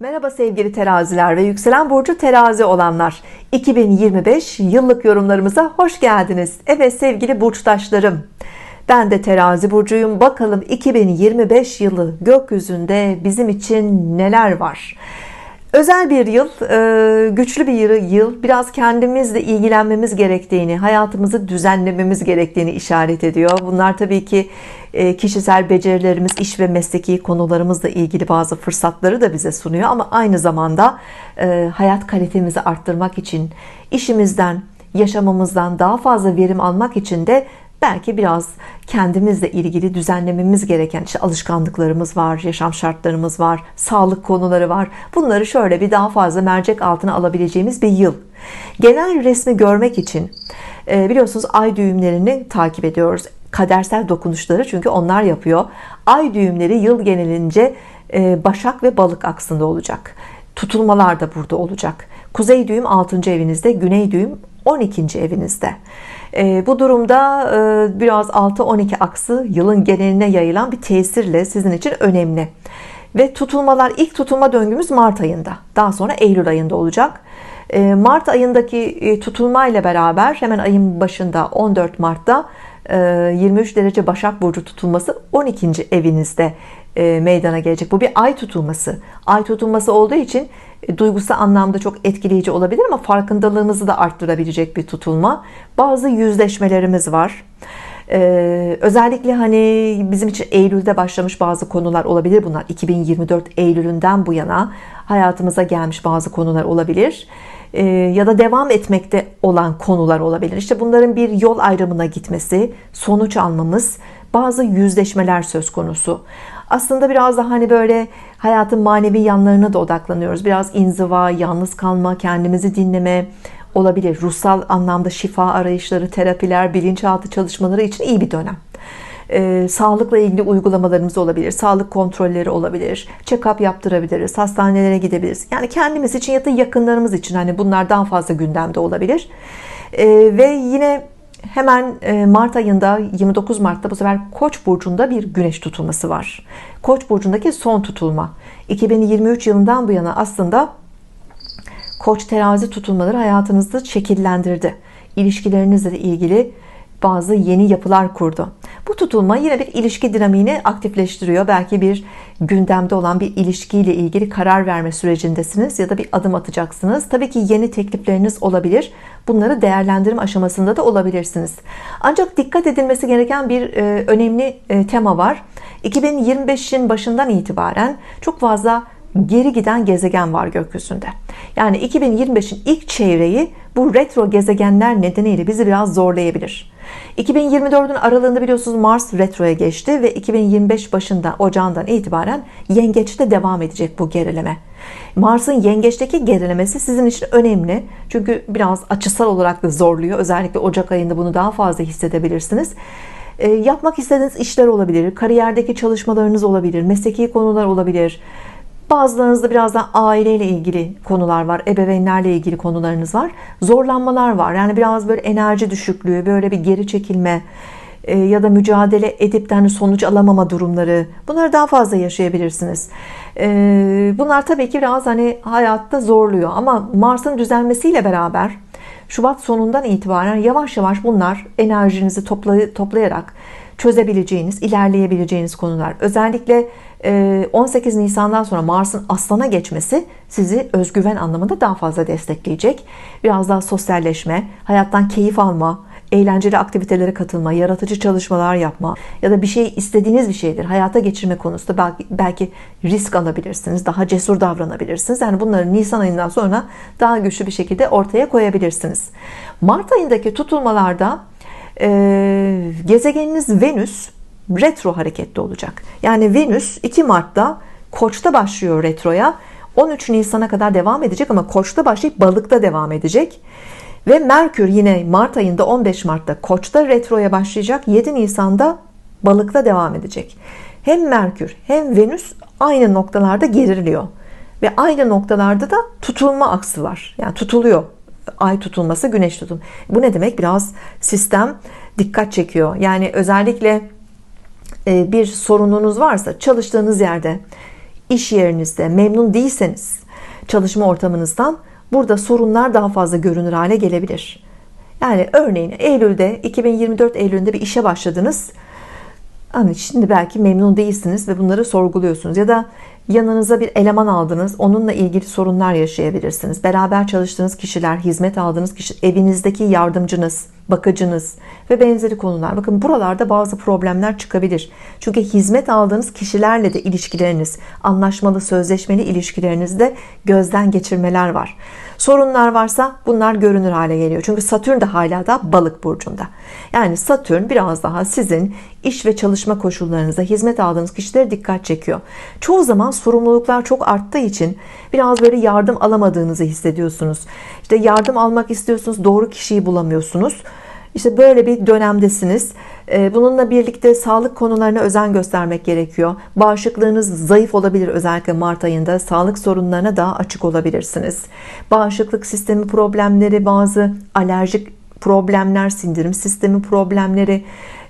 Merhaba sevgili teraziler ve yükselen burcu terazi olanlar. 2025 yıllık yorumlarımıza hoş geldiniz. Evet sevgili burçtaşlarım. Ben de terazi burcuyum. Bakalım 2025 yılı gökyüzünde bizim için neler var Özel bir yıl, e, güçlü bir yıl, biraz kendimizle ilgilenmemiz gerektiğini, hayatımızı düzenlememiz gerektiğini işaret ediyor. Bunlar tabii ki e, kişisel becerilerimiz, iş ve mesleki konularımızla ilgili bazı fırsatları da bize sunuyor. Ama aynı zamanda e, hayat kalitemizi arttırmak için, işimizden, yaşamımızdan daha fazla verim almak için de belki biraz kendimizle ilgili düzenlememiz gereken işte alışkanlıklarımız var, yaşam şartlarımız var, sağlık konuları var. Bunları şöyle bir daha fazla mercek altına alabileceğimiz bir yıl. Genel resmi görmek için e, biliyorsunuz ay düğümlerini takip ediyoruz. Kadersel dokunuşları çünkü onlar yapıyor. Ay düğümleri yıl genelince e, Başak ve Balık aksında olacak. Tutulmalar da burada olacak. Kuzey düğüm 6. evinizde, Güney düğüm 12. evinizde. E, bu durumda e, biraz 6-12 aksı yılın geneline yayılan bir tesirle sizin için önemli. Ve tutulmalar ilk tutulma döngümüz Mart ayında. Daha sonra Eylül ayında olacak. E, Mart ayındaki e, tutulma ile beraber hemen ayın başında 14 Mart'ta e, 23 derece Başak Burcu tutulması 12. evinizde e, meydana gelecek. Bu bir ay tutulması. Ay tutulması olduğu için e, duygusal anlamda çok etkileyici olabilir ama farkındalığımızı da arttırabilecek bir tutulma. Bazı yüzleşmelerimiz var. Ee, özellikle hani bizim için Eylül'de başlamış bazı konular olabilir bunlar 2024 Eylül'ünden bu yana hayatımıza gelmiş bazı konular olabilir ee, ya da devam etmekte olan konular olabilir İşte bunların bir yol ayrımına gitmesi sonuç almamız bazı yüzleşmeler söz konusu aslında biraz da hani böyle hayatın manevi yanlarına da odaklanıyoruz biraz inziva yalnız kalma kendimizi dinleme olabilir. Ruhsal anlamda şifa arayışları, terapiler, bilinçaltı çalışmaları için iyi bir dönem. Ee, sağlıkla ilgili uygulamalarımız olabilir, sağlık kontrolleri olabilir, check-up yaptırabiliriz, hastanelere gidebiliriz. Yani kendimiz için ya da yakınlarımız için hani bunlar daha fazla gündemde olabilir. Ee, ve yine hemen e, Mart ayında 29 Mart'ta bu sefer Koç burcunda bir güneş tutulması var. Koç burcundaki son tutulma. 2023 yılından bu yana aslında Koç terazi tutulmaları hayatınızda şekillendirdi. İlişkilerinizle ilgili bazı yeni yapılar kurdu. Bu tutulma yine bir ilişki dinamiğini aktifleştiriyor. Belki bir gündemde olan bir ilişkiyle ilgili karar verme sürecindesiniz ya da bir adım atacaksınız. Tabii ki yeni teklifleriniz olabilir. Bunları değerlendirme aşamasında da olabilirsiniz. Ancak dikkat edilmesi gereken bir e, önemli e, tema var. 2025'in başından itibaren çok fazla geri giden gezegen var gökyüzünde. Yani 2025'in ilk çeyreği bu retro gezegenler nedeniyle bizi biraz zorlayabilir. 2024'ün aralığında biliyorsunuz Mars retroya geçti ve 2025 başında ocağından itibaren yengeçte devam edecek bu gerileme. Mars'ın yengeçteki gerilemesi sizin için önemli. Çünkü biraz açısal olarak da zorluyor. Özellikle Ocak ayında bunu daha fazla hissedebilirsiniz. E, yapmak istediğiniz işler olabilir, kariyerdeki çalışmalarınız olabilir, mesleki konular olabilir Bazılarınızda biraz da aileyle ilgili konular var. Ebeveynlerle ilgili konularınız var. Zorlanmalar var. Yani biraz böyle enerji düşüklüğü, böyle bir geri çekilme e, ya da mücadele edip de hani sonuç alamama durumları. Bunları daha fazla yaşayabilirsiniz. E, bunlar tabii ki biraz hani hayatta zorluyor. Ama Mars'ın düzelmesiyle beraber Şubat sonundan itibaren yavaş yavaş bunlar enerjinizi toplayarak çözebileceğiniz, ilerleyebileceğiniz konular. Özellikle 18 e, Nisan'dan sonra Mars'ın Aslan'a geçmesi sizi özgüven anlamında daha fazla destekleyecek. Biraz daha sosyalleşme, hayattan keyif alma, eğlenceli aktivitelere katılma, yaratıcı çalışmalar yapma ya da bir şey istediğiniz bir şeydir. Hayata geçirme konusunda belki, belki risk alabilirsiniz, daha cesur davranabilirsiniz. Yani bunları Nisan ayından sonra daha güçlü bir şekilde ortaya koyabilirsiniz. Mart ayındaki tutulmalarda e, gezegeniniz Venüs retro hareketli olacak. Yani Venüs 2 Mart'ta Koç'ta başlıyor retroya. 13 Nisan'a kadar devam edecek ama Koç'ta başlayıp Balık'ta devam edecek. Ve Merkür yine Mart ayında 15 Mart'ta Koç'ta retroya başlayacak. 7 Nisan'da Balık'ta devam edecek. Hem Merkür hem Venüs aynı noktalarda geriliyor. Ve aynı noktalarda da tutulma aksı var. Yani tutuluyor. Ay tutulması, güneş tutulması. Bu ne demek? Biraz sistem dikkat çekiyor. Yani özellikle e, bir sorununuz varsa çalıştığınız yerde iş yerinizde memnun değilseniz çalışma ortamınızdan burada sorunlar daha fazla görünür hale gelebilir. Yani örneğin Eylül'de 2024 Eylül'ünde bir işe başladınız. Hani şimdi belki memnun değilsiniz ve bunları sorguluyorsunuz ya da yanınıza bir eleman aldınız onunla ilgili sorunlar yaşayabilirsiniz. Beraber çalıştığınız kişiler hizmet aldığınız kişi evinizdeki yardımcınız bakıcınız ve benzeri konular. Bakın buralarda bazı problemler çıkabilir. Çünkü hizmet aldığınız kişilerle de ilişkileriniz anlaşmalı sözleşmeli ilişkilerinizde gözden geçirmeler var. Sorunlar varsa bunlar görünür hale geliyor. Çünkü Satürn de hala da balık burcunda. Yani Satürn biraz daha sizin iş ve çalışma koşullarınıza hizmet aldığınız kişilere dikkat çekiyor. Çoğu zaman sorumluluklar çok arttığı için biraz böyle yardım alamadığınızı hissediyorsunuz işte yardım almak istiyorsunuz doğru kişiyi bulamıyorsunuz işte böyle bir dönemdesiniz. Ee, bununla birlikte sağlık konularına özen göstermek gerekiyor. Bağışıklığınız zayıf olabilir özellikle Mart ayında. Sağlık sorunlarına daha açık olabilirsiniz. Bağışıklık sistemi problemleri, bazı alerjik problemler, sindirim sistemi problemleri,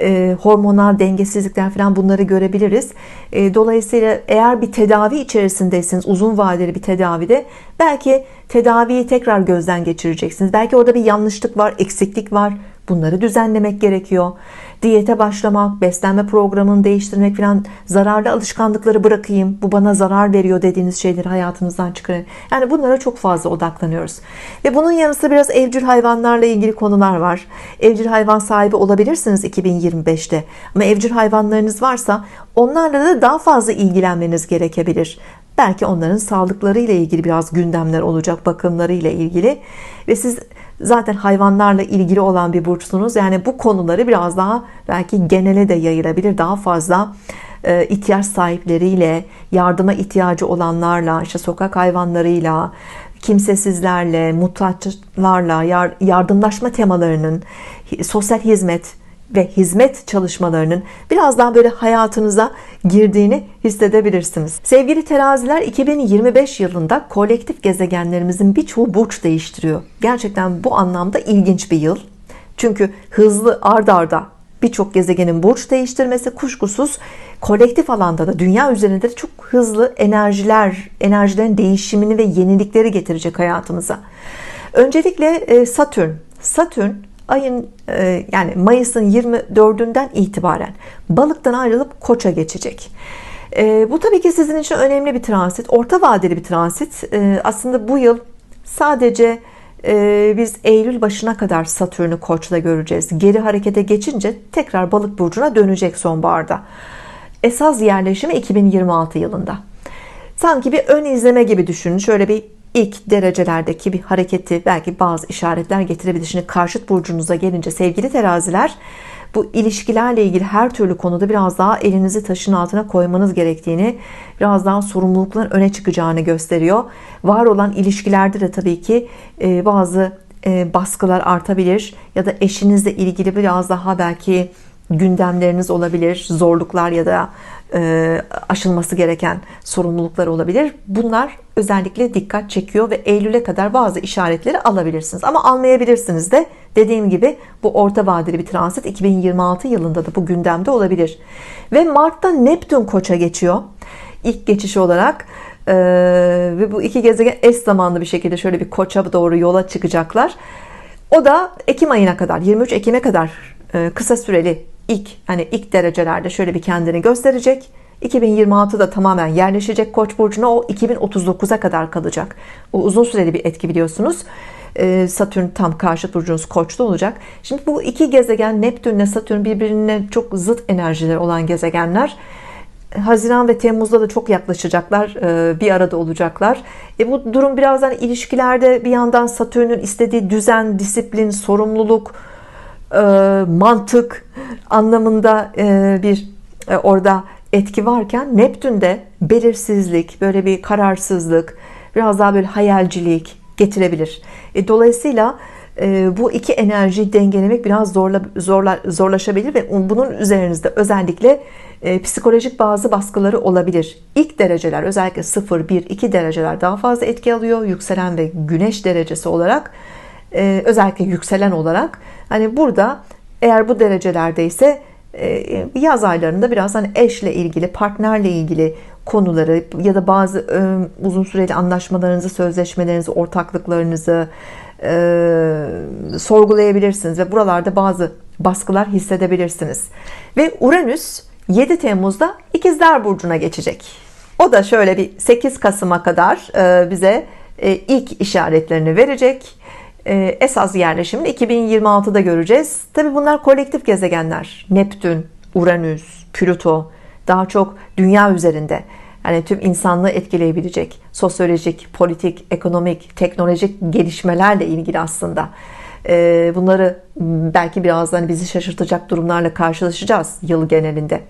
e, hormonal dengesizlikler falan bunları görebiliriz. E, dolayısıyla eğer bir tedavi içerisindeyseniz uzun vadeli bir tedavide belki tedaviyi tekrar gözden geçireceksiniz. Belki orada bir yanlışlık var, eksiklik var. Bunları düzenlemek gerekiyor. Diyete başlamak, beslenme programını değiştirmek falan, zararlı alışkanlıkları bırakayım, bu bana zarar veriyor dediğiniz şeyleri hayatınızdan çıkarın. Yani bunlara çok fazla odaklanıyoruz. Ve bunun yanı sıra biraz evcil hayvanlarla ilgili konular var. Evcil hayvan sahibi olabilirsiniz 2025'te. Ama evcil hayvanlarınız varsa onlarla da daha fazla ilgilenmeniz gerekebilir. Belki onların sağlıkları ile ilgili biraz gündemler olacak, bakımları ile ilgili. Ve siz zaten hayvanlarla ilgili olan bir burçsunuz. Yani bu konuları biraz daha belki genele de yayılabilir. Daha fazla e, ihtiyaç sahipleriyle, yardıma ihtiyacı olanlarla, işte sokak hayvanlarıyla, kimsesizlerle, muhtaçlarla yardımlaşma temalarının, sosyal hizmet, ve hizmet çalışmalarının biraz daha böyle hayatınıza girdiğini hissedebilirsiniz. Sevgili teraziler 2025 yılında kolektif gezegenlerimizin birçoğu burç değiştiriyor. Gerçekten bu anlamda ilginç bir yıl. Çünkü hızlı ard arda birçok gezegenin burç değiştirmesi kuşkusuz kolektif alanda da dünya üzerinde de çok hızlı enerjiler, enerjilerin değişimini ve yenilikleri getirecek hayatımıza. Öncelikle e, Satürn. Satürn ayın e, yani Mayıs'ın 24'ünden itibaren balıktan ayrılıp koça geçecek. E, bu tabii ki sizin için önemli bir transit. Orta vadeli bir transit. E, aslında bu yıl sadece biz Eylül başına kadar Satürn'ü koçla göreceğiz. Geri harekete geçince tekrar balık burcuna dönecek sonbaharda. Esas yerleşimi 2026 yılında. Sanki bir ön izleme gibi düşünün. Şöyle bir ilk derecelerdeki bir hareketi belki bazı işaretler getirebilir. Şimdi karşıt burcunuza gelince sevgili teraziler bu ilişkilerle ilgili her türlü konuda biraz daha elinizi taşın altına koymanız gerektiğini, biraz daha sorumlulukların öne çıkacağını gösteriyor. Var olan ilişkilerde de tabii ki e, bazı e, baskılar artabilir ya da eşinizle ilgili biraz daha belki gündemleriniz olabilir, zorluklar ya da aşılması gereken sorumluluklar olabilir. Bunlar özellikle dikkat çekiyor ve Eylül'e kadar bazı işaretleri alabilirsiniz. Ama almayabilirsiniz de dediğim gibi bu orta vadeli bir transit 2026 yılında da bu gündemde olabilir. Ve Mart'ta Neptün koça geçiyor. İlk geçiş olarak ee, ve bu iki gezegen eş zamanlı bir şekilde şöyle bir koça doğru yola çıkacaklar. O da Ekim ayına kadar 23 Ekim'e kadar e, kısa süreli ilk hani ilk derecelerde şöyle bir kendini gösterecek. 2026'da tamamen yerleşecek Koç burcuna o 2039'a kadar kalacak. O uzun süreli bir etki biliyorsunuz. Ee, Satürn tam karşı burcunuz Koç'ta olacak. Şimdi bu iki gezegen Neptün ile Satürn birbirine çok zıt enerjiler olan gezegenler. Haziran ve Temmuz'da da çok yaklaşacaklar, e, bir arada olacaklar. E bu durum birazdan ilişkilerde bir yandan Satürn'ün istediği düzen, disiplin, sorumluluk, mantık anlamında e, bir e, orada etki varken Neptün'de belirsizlik, böyle bir kararsızlık, biraz daha böyle hayalcilik getirebilir. Dolayısıyla bu iki enerjiyi dengelemek biraz zorla, zorla, zorlaşabilir ve bunun üzerinizde özellikle psikolojik bazı baskıları olabilir. İlk dereceler özellikle 0, 1, 2 dereceler daha fazla etki alıyor. Yükselen ve güneş derecesi olarak özellikle yükselen olarak hani burada eğer bu derecelerde ise e, yaz aylarında biraz hani eşle ilgili, partnerle ilgili konuları ya da bazı e, uzun süreli anlaşmalarınızı, sözleşmelerinizi, ortaklıklarınızı e, sorgulayabilirsiniz ve buralarda bazı baskılar hissedebilirsiniz. Ve Uranüs 7 Temmuz'da İkizler Burcu'na geçecek. O da şöyle bir 8 Kasım'a kadar e, bize e, ilk işaretlerini verecek. E, esas yerleşimini 2026'da göreceğiz. Tabi bunlar kolektif gezegenler. Neptün, Uranüs, Plüto daha çok dünya üzerinde yani tüm insanlığı etkileyebilecek sosyolojik, politik, ekonomik, teknolojik gelişmelerle ilgili aslında. E, bunları belki birazdan bizi şaşırtacak durumlarla karşılaşacağız yıl genelinde.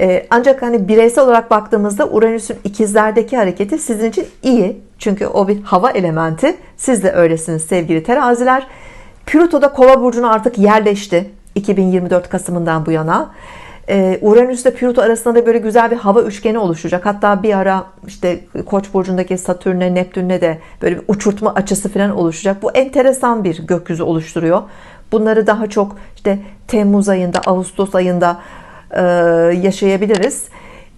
E, ancak hani bireysel olarak baktığımızda Uranüs'ün ikizlerdeki hareketi sizin için iyi. Çünkü o bir hava elementi. Siz de öylesiniz sevgili teraziler. Plüto da kova burcuna artık yerleşti. 2024 Kasım'ından bu yana. Ee, Uranüs ile Plüto arasında da böyle güzel bir hava üçgeni oluşacak. Hatta bir ara işte Koç burcundaki Satürn'e, Neptün'le de böyle bir uçurtma açısı falan oluşacak. Bu enteresan bir gökyüzü oluşturuyor. Bunları daha çok işte Temmuz ayında, Ağustos ayında yaşayabiliriz.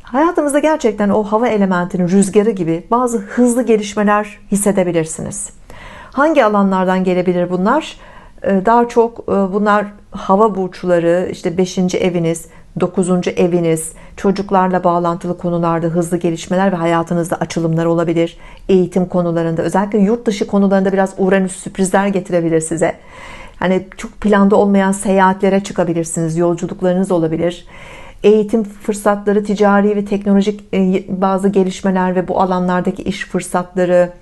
Hayatımızda gerçekten o hava elementinin rüzgarı gibi bazı hızlı gelişmeler hissedebilirsiniz. Hangi alanlardan gelebilir bunlar? Ee, daha çok e, bunlar hava burçları, işte 5. eviniz, 9. eviniz, çocuklarla bağlantılı konularda hızlı gelişmeler ve hayatınızda açılımlar olabilir. Eğitim konularında, özellikle yurt dışı konularında biraz Uranüs sürprizler getirebilir size. Hani çok planda olmayan seyahatlere çıkabilirsiniz, yolculuklarınız olabilir eğitim fırsatları, ticari ve teknolojik e, bazı gelişmeler ve bu alanlardaki iş fırsatları,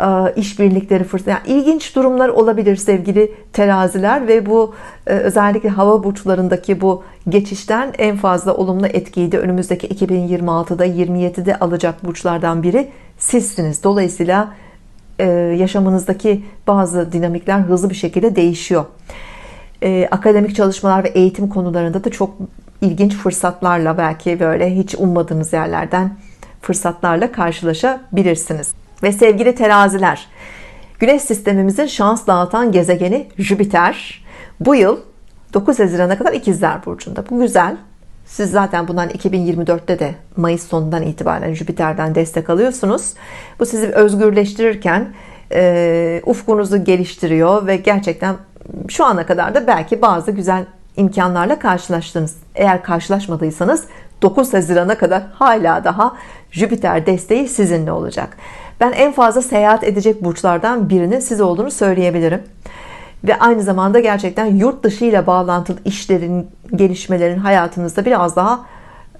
e, işbirlikleri fırsat, yani ilginç durumlar olabilir sevgili teraziler ve bu e, özellikle hava burçlarındaki bu geçişten en fazla olumlu etkiyi de önümüzdeki 2026'da 27'de alacak burçlardan biri sizsiniz. Dolayısıyla yaşamınızdaki bazı dinamikler hızlı bir şekilde değişiyor. Akademik çalışmalar ve eğitim konularında da çok ilginç fırsatlarla belki böyle hiç ummadığınız yerlerden fırsatlarla karşılaşabilirsiniz. Ve sevgili teraziler, Güneş sistemimizin şans dağıtan gezegeni Jüpiter bu yıl 9 Haziran'a kadar İkizler Burcu'nda. Bu güzel. Siz zaten bundan 2024'te de Mayıs sonundan itibaren Jüpiter'den destek alıyorsunuz. Bu sizi özgürleştirirken e, ufkunuzu geliştiriyor ve gerçekten şu ana kadar da belki bazı güzel imkanlarla karşılaştınız. Eğer karşılaşmadıysanız 9 Haziran'a kadar hala daha Jüpiter desteği sizinle olacak. Ben en fazla seyahat edecek burçlardan birinin siz olduğunu söyleyebilirim. Ve aynı zamanda gerçekten yurt dışı ile bağlantılı işlerin, gelişmelerin hayatınızda biraz daha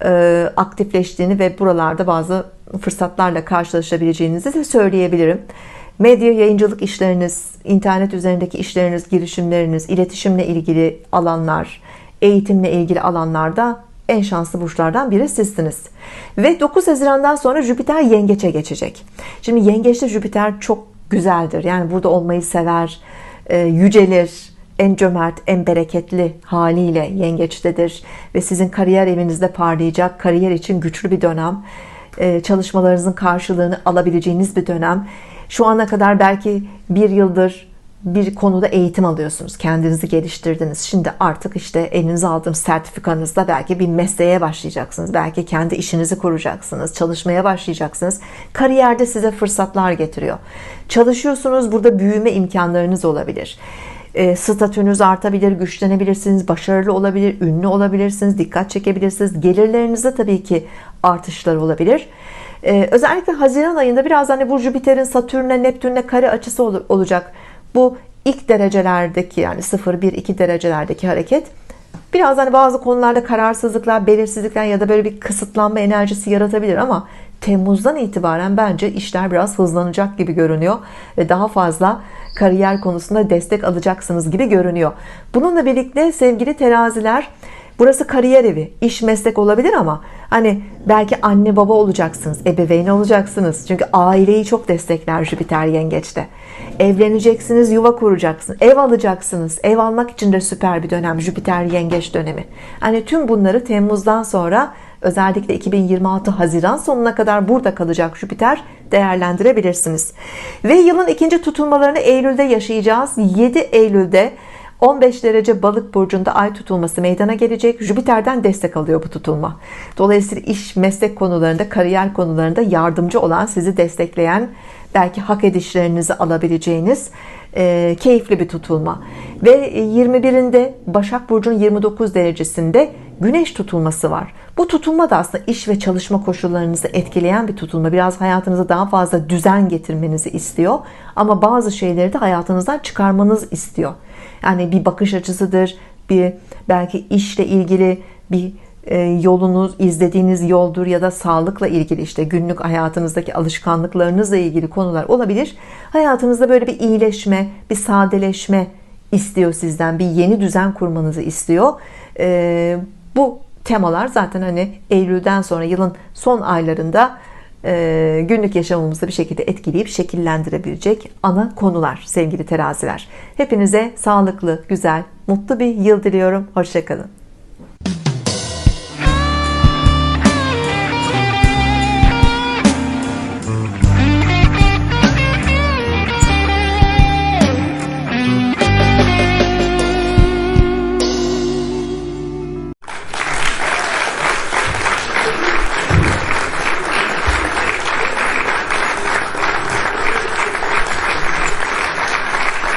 e, aktifleştiğini ve buralarda bazı fırsatlarla karşılaşabileceğinizi de söyleyebilirim. Medya yayıncılık işleriniz, internet üzerindeki işleriniz, girişimleriniz, iletişimle ilgili alanlar, eğitimle ilgili alanlarda en şanslı burçlardan biri sizsiniz. Ve 9 Haziran'dan sonra Jüpiter yengeçe geçecek. Şimdi yengeçte Jüpiter çok güzeldir. Yani burada olmayı sever, yücelir, en cömert, en bereketli haliyle yengeçtedir. Ve sizin kariyer evinizde parlayacak, kariyer için güçlü bir dönem, e, çalışmalarınızın karşılığını alabileceğiniz bir dönem. Şu ana kadar belki bir yıldır bir konuda eğitim alıyorsunuz. Kendinizi geliştirdiniz. Şimdi artık işte elinize aldığınız sertifikanızla belki bir mesleğe başlayacaksınız. Belki kendi işinizi kuracaksınız. Çalışmaya başlayacaksınız. Kariyerde size fırsatlar getiriyor. Çalışıyorsunuz. Burada büyüme imkanlarınız olabilir. E, statünüz artabilir, güçlenebilirsiniz, başarılı olabilir, ünlü olabilirsiniz, dikkat çekebilirsiniz. Gelirlerinizde tabii ki artışlar olabilir. Ee, özellikle Haziran ayında biraz hani bu Jüpiter'in Satürn'e Neptün'le kare açısı ol olacak. Bu ilk derecelerdeki yani 0 1 2 derecelerdeki hareket biraz hani bazı konularda kararsızlıklar, belirsizlikler ya da böyle bir kısıtlanma enerjisi yaratabilir ama Temmuz'dan itibaren bence işler biraz hızlanacak gibi görünüyor ve daha fazla kariyer konusunda destek alacaksınız gibi görünüyor. Bununla birlikte sevgili teraziler Burası kariyer evi, iş meslek olabilir ama hani belki anne baba olacaksınız, ebeveyn olacaksınız. Çünkü aileyi çok destekler Jüpiter yengeçte. Evleneceksiniz, yuva kuracaksınız, ev alacaksınız. Ev almak için de süper bir dönem Jüpiter yengeç dönemi. Hani tüm bunları Temmuz'dan sonra özellikle 2026 Haziran sonuna kadar burada kalacak Jüpiter değerlendirebilirsiniz. Ve yılın ikinci tutulmalarını Eylül'de yaşayacağız. 7 Eylül'de 15 derece balık burcunda ay tutulması meydana gelecek. Jüpiter'den destek alıyor bu tutulma. Dolayısıyla iş, meslek konularında, kariyer konularında yardımcı olan, sizi destekleyen, belki hak edişlerinizi alabileceğiniz e, keyifli bir tutulma. Ve 21'inde Başak Burcu'nun 29 derecesinde Güneş tutulması var. Bu tutulma da aslında iş ve çalışma koşullarınızı etkileyen bir tutulma. Biraz hayatınıza daha fazla düzen getirmenizi istiyor. Ama bazı şeyleri de hayatınızdan çıkarmanız istiyor. Yani bir bakış açısıdır, bir belki işle ilgili bir e, yolunuz, izlediğiniz yoldur ya da sağlıkla ilgili işte günlük hayatınızdaki alışkanlıklarınızla ilgili konular olabilir. Hayatınızda böyle bir iyileşme, bir sadeleşme istiyor sizden, bir yeni düzen kurmanızı istiyor. Bu temalar zaten hani Eylül'den sonra yılın son aylarında e, günlük yaşamımızda bir şekilde etkileyip şekillendirebilecek ana konular sevgili teraziler. Hepinize sağlıklı, güzel, mutlu bir yıl diliyorum. Hoşçakalın.